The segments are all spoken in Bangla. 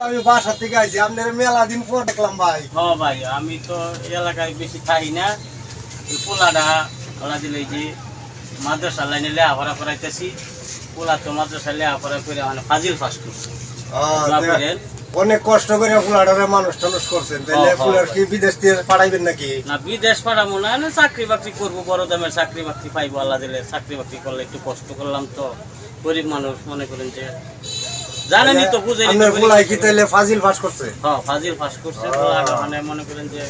আমি বাসা থেকে আইছি আপনার মেলা দিন পর দেখলাম ভাই। হ ভাই আমি তো এলাকায় বেশি থাকি না। পোলাটা আল্লাহ দিলে যে মাদ্রাসা লাইনে লেখাপড়া করাইতেছি। পোলা তো মাদ্রাসা লেখাপড়া করে মানে ফাজিল ফাঁস করছে। অনেক কষ্ট করে ফুলাডারে মানুষ টানুষ করছেন তাহলে। কি বিদেশ দিয়ে পাঠাইবেন নাকি? না বিদেশ মনে হয় না চাকরি বাকরি করব বড় দামের চাকরি বাকরি পাইবো আল্লাহ দিলে চাকরি বাকরি করলে একটু কষ্ট করলাম তো। গরিব মানুষ মনে করেন যে জানেনই তো বুঝে আপনার ফুলাই কি তাহলে ফাজিল ফাঁস করছে? হ্যাঁ ফাজিল ফাঁস করছে। পোলাটা মানে মনে করেন যে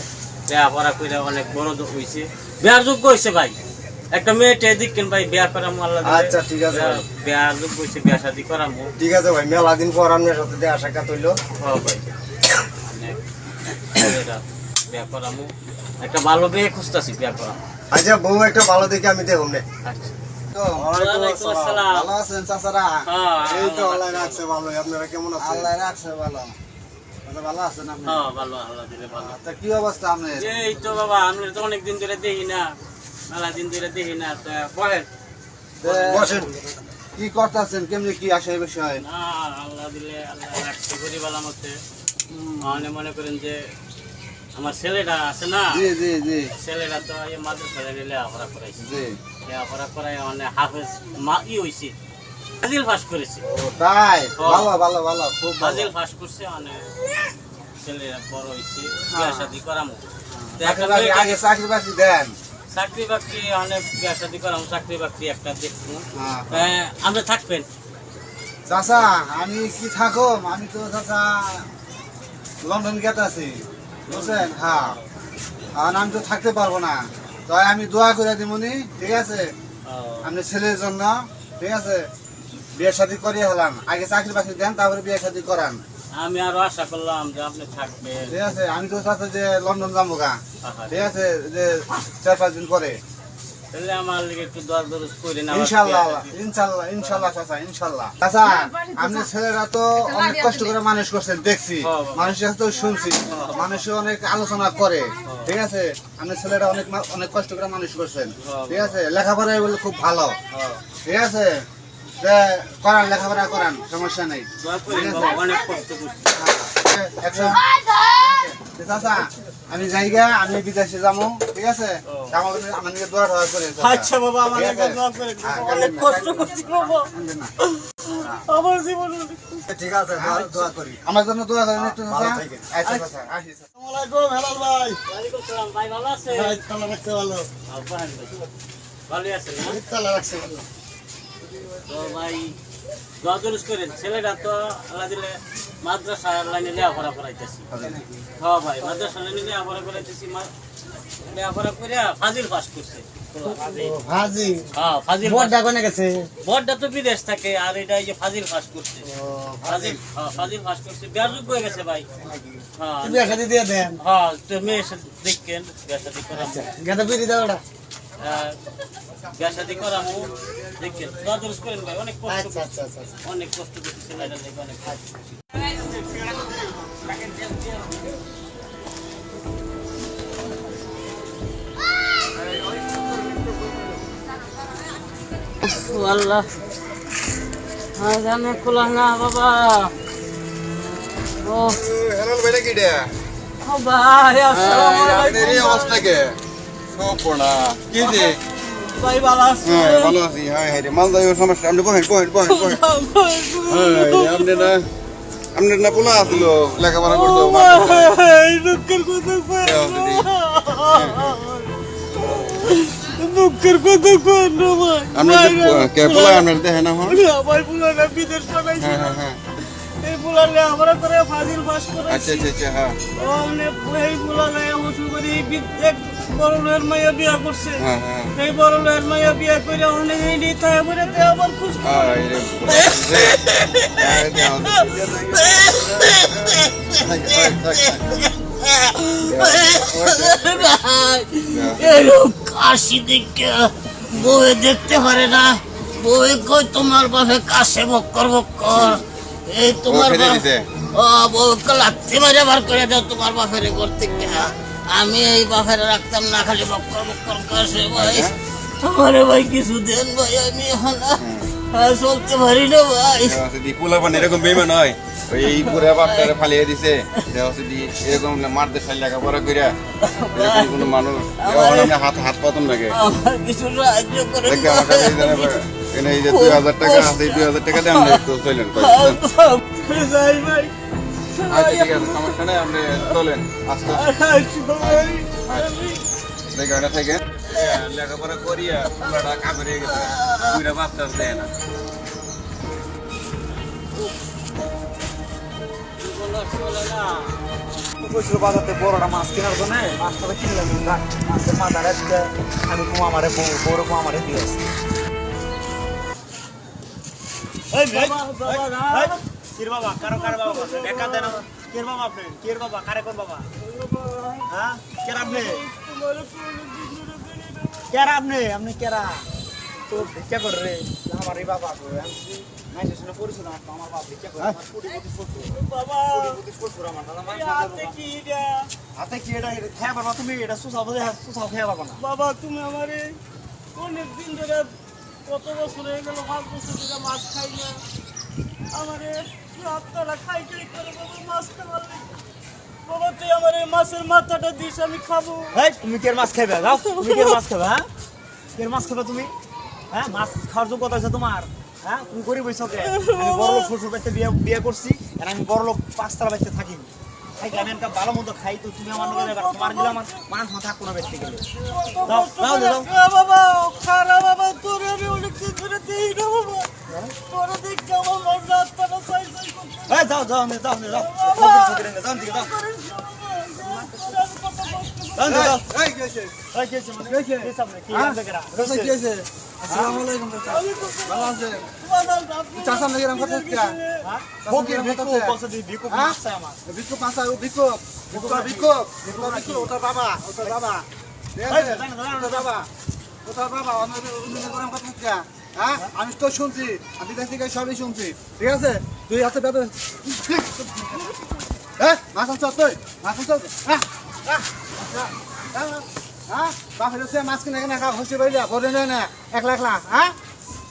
লেখাপড়া করে অনেক বড় যোগ হয়েছে বিয়ার যোগ্য হয়েছে ভাই। একটা মেয়েটে দেখেন ভাই বিয়া করামো আল্লাহ। আচ্ছা, ঠিক আছে। বিয়া- বিয়ার যোগ্য হয়েছে বিয়া শাদি করামো। ঠিক আছে ভাই মেলা দিন পর আপনার সাথে দেখা সাক্ষাৎ হইল। হ্যাঁ ভাই। বিয়া করামো। একটা ভালো মেয়ে খুঁজতেছি বিয়া করামো। আচ্ছা বউ একটা ভালো দেখে আমি দেখুন নে। আচ্ছা ওয়ালাইকুম আসসালাম। ভালো আছেন চাচারা? হ্যাঁ এই তো আল্লাহ রাখছে ভালো আপনারা কেমন আছেন? আল্লাহ রাখছে ভালো। আচ্ছা, ভালো আছেন আপনি? হ্যাঁ ভালো আল্লাহ ভালো। তা কি অবস্থা আপনার? এই তো বাবা আমি তো অনেক দিন ধরে দেখি না। মেলা দিন ধরে দেখি না তা বলেন বসেন। কি করতেছেন? কেমনি কি আসে এই বিষয়? না আল্লাহ দিলে আল্লাহ মানে মনে করেন যে আমার ছেলেটা আছে না? জি জি জি। ছেলেটা তো এই মাদ্রাসা লেগে লেখাপড়া করাইছে। জি। লেখাপড়া মানে হাফেজ মা ই হয়েছে ফাজিল পাস করেছে। ও তাই? হ্যাঁ। ভালো ভালো ভালো খুব ফাজিল পাস করছে মানে ছেলেরা বড় বিয়া শাদি করামো। মেয়েকে- আগে চাকরি বাকরি দেন। চাকরি বাকরি অনেক বিয়া শাদি করামো চাকরি বাকরি একটা দেখব। হ্যাঁ। হ্যাঁ, আপনি থাকবেন? চাচা আমি কি থাকো আমি তো চাচা লন্ডন গেতে আছি বুঝছেন? হ্যাঁ। আর আমি তো থাকতে পারব না। তাই আমি দোয়া করে দিমনি ঠিক আছে? আমি ছেলের জন্য ঠিক আছে? বিয়ে শাদী করিয়ে হলাম আগে চাকরি বাকরি দেন তারপরে বিয়ে শাদী করান। আমি আরও আশা করলাম যে আপনি থাকবেন। ঠিক আছে? আমি তো চাচ্ছি যে লন্ডন যাব গা। ঠিক আছে? যে চার পাঁচ দিন পরে। অনেক কষ্ট করে মানুষ করছেন দেখছি। হ্যাঁ, মানুষের কাছে তো শুনছি। মানুষ অনেক আলোচনা করে। ঠিক আছে? আপনি ছেলেরা অনেক অনেক কষ্ট করে মানুষ করছেন। হ্যাঁ, ঠিক আছে? লেখাপড়ায় বলে খুব ভালো। হ্যাঁ, ঠিক আছে? করান লেখাপড়া করান সমস্যা নেই। করেন অনেক কষ্ট করছি। একশো চাচা আমি জায়গা আমি বিদেশে যাব ঠিক আছে? দোয়া করে আচ্ছা বাবা? দোয়া হ্যাঁ, অনেক কষ্ট করছি বাবা। আমার জীবন ঠিক আছে দোয়া- দোয়া করি। আমার জন্য দোয়া করেন একটু ভালো আচ্ছা চাচা আসি হেলাল ভাই। ওয়ালাইকুম সালাম, ভাই ভালো আছে? তালা রাখছে ভালো। বহেন ভাই। আছেন ভালো। তো ভাই দোয়া করেন। ছেলেটা তো আল্লাহ দিলে মাদ্রাসা লাইনে লেখাপড়া করাইতেছি। হ্যাঁ ভাই মাদ্রাসা লাইনে লেখাপড়া করাইতেছি লেখাপড়া করে ফাজিল পাস করছে। হ্যাঁ বড়টা তো বিদেশ থাকে আর এটা এই যে ফাজিল পাস করছে। ফাজিল হ্যাঁ ফাজিল পাস করছে। বিয়ার হয়ে গেছে ভাই। হ্যাঁ। বিয়া খাদি দিয়ে দেন। হ্যাঁ মেয়ে শাদি করামো করামো করেন ভাই অনেক কষ্ট আচ্ছা আচ্ছা আচ্ছা অনেক কষ্ট দেখে অনেক আল্লাহ। খোলা না বাবা। ও। হেলাল ভাইটা কি রে ও ভাই আসসালামু আপনার এই অবস্থা কে? সপনা কি যে? ভাই ভালো আছেন? হ্যাঁ ভালো আছি। হ্যাঁ হ্যাঁ রে মালদা এই সমস্যা? আপনি বহেন বহেন বহেন বহেন হ্যাঁ আপনি না আপনি না পোলা আসছিল লেখাপড়া করতো এই দুঃখের কথা দুঃখের কথা কোন না ভাই। আপনার কে পোলা আপনার দেখেন না হন আমার পুরানা বিদেশ পাঠাইছে হ্যাঁ হ্যাঁ হ্যাঁ। এই পুরালে আমরা করে ফাজিল পাস করে আচ্ছা আচ্ছা আচ্ছা হ্যাঁ। অনেক এই পুরালে উঁচু করে এক বড় লোকের মাইয়া বিয়া করছে হ্যাঁ হ্যাঁ এই বড় লোকের মাইয়া বিয়া করে অনেক এই থাকে বলে তে আবার খুশ হ্যাঁ হ্যাঁ এরকম কাশি দেখে বউয়ে দেখতে পারে না বউয়ে কই তোমার বাপে কাশে বক্কর বক্কর এই তোমার বাপ? ও বউকে লাত্তি মারে বার করে দাও তোমার বাপের করতে গিয়া আমি এই বাপের রাখতাম না খালি বক্কর বক্কর কাশে ভাই। আমারে ভাই কিছু দেন ভাই আমি এখন চলতে পারি না ভাই। পোলা পান এরকম বেমান হয়। ওই এই পুরা বাপটারে ফালিয়ে দিছে। এরকম মারতে সাল লেখাপড়া কইরা এরকম কোনো মানুষ হাত হাত পাতন লাগে কিছু সাহায্য করে এই যে- দুই হাজার টাকা আছে দুই হাজার টাকা দেন চলেন ভাই। আচ্ছা ঠিক আছে সমস্যা নেই আপনি চলেন। আস্তে আস্তে। দেখে থেকে লেখাপড়া করিয়া পুরাটা কাপড়ে গেছে। পুরা বাপটার দেয় না। কইছিল বাজারতে বড়টা মাছ কেনার জন্য মাছটা কিনলাম না মাছের মাথাটা দিতে আমি কুমা মারে বড় কুমা মারে দিয়ে আসছি। কির বাবা? কারও কারও বাবা? দেখা দেন কির বাবা আপনি? কির বাবা? কারে কোন বাবা? হ্যাঁ? কেরা আপনি? কেরা আপনি? আপনি কেরা? তো ভিক্ষা করে রে। আমার এই বাবা আমি শুনে আমার আমার বাবা ভিক্ষা করে। আমার বাবা আমার হাতে কি এটা? হাতে কি এটা? এটা খেয়ে পারবা তুমি? এটা খেয়ে পারবা না। বাবা তুমি আমারে অনেক দিন ধরে কত বছর হয়ে গেল পাঁচ বছর ধরে মাছ খাই না। আমারে রাতটা খাই খাই করে বাবা মাছ খাবার বাবা তুই আমার এই মাছের মাথাটা দিস আমি খাব। এই তুমি কের মাছ খাবে যাও তুমি কের মাছ খাবে হ্যাঁ? কের মাছ খাবে তুমি? হ্যাঁ মাছ খাওয়ার যোগ্যতা আছে তোমার হ্যাঁ? তুমি গরিব হইছো কে? আমি বড় শ্বশুর বাড়িতে বিয়ে বিয়ে করছি আর আমি বড় পাঁচতলা বাড়িতে থাকি। খাই আমি একটা ভালো মন্দ খাই তো তুমি আমার লগে এবার তোমার গেলে আমার মান থাকব না বেঁচতে গেলে। দাও দাও দাও বাবা খারাপ বাবা তোর আমি অনেক দিন ধরে দিই না বাবা। তোর দেখতে আমার যাও যাও নে যাও নে যাও ফকির ফকির নে যাও দিকে যাও মানে হ্যাঁ হ্যাঁ? বাবা ওটার বাবা ওটার বাবা অন্য কথা হ্যাঁ? আমি তো শুনছি। আমি দেখ থেকে সবই শুনছি। ঠিক আছে? তুই হাতে বেঁধে হ্যাঁ? মাছ আনছ তুই। মাছ আনছ হ্যাঁ? হ্যাঁ? হ্যাঁ? বাপের মাছ কিনে খা না একলা একলা হ্যাঁ?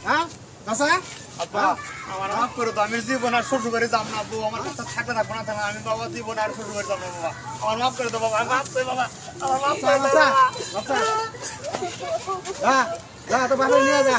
হ্যাঁ? কাঁচা আব্বা আমার মাফ করে দাও আমি জীবন আর শ্বশুর বাড়ি যাব না বউ। আমার কাছে থাকতে থাকব না থাকবে আমি বাবা জীবন আর শ্বশুর বাড়ি যাব না বাবা আমার মাফ করে দাও বাবা। আমার মাফ করে বাবা। আমার মাফ করে দাও বাচ্চা যা যা তো বাপের নিয়ে যা।